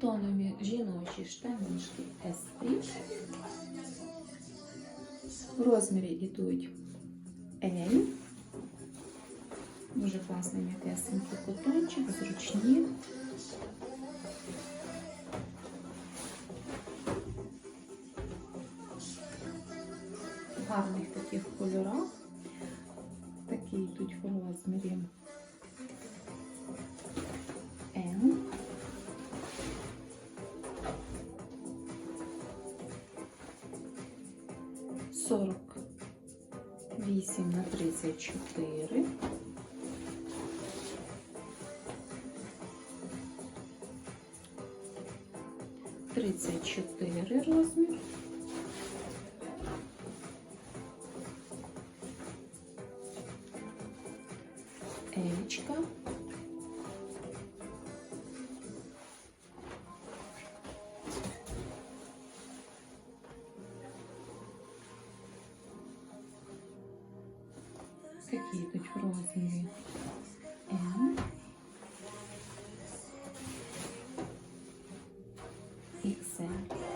Двохтонові жіночі штанішки S. В розмірі йдуть L. Дуже класний м'якесенький котончик, зручні. В гарних таких кольорах. Такі йдуть в розмірі 48 на 34. Тридцать чотири розмір. Елічка. Такі йдуть в розмірі М. XL.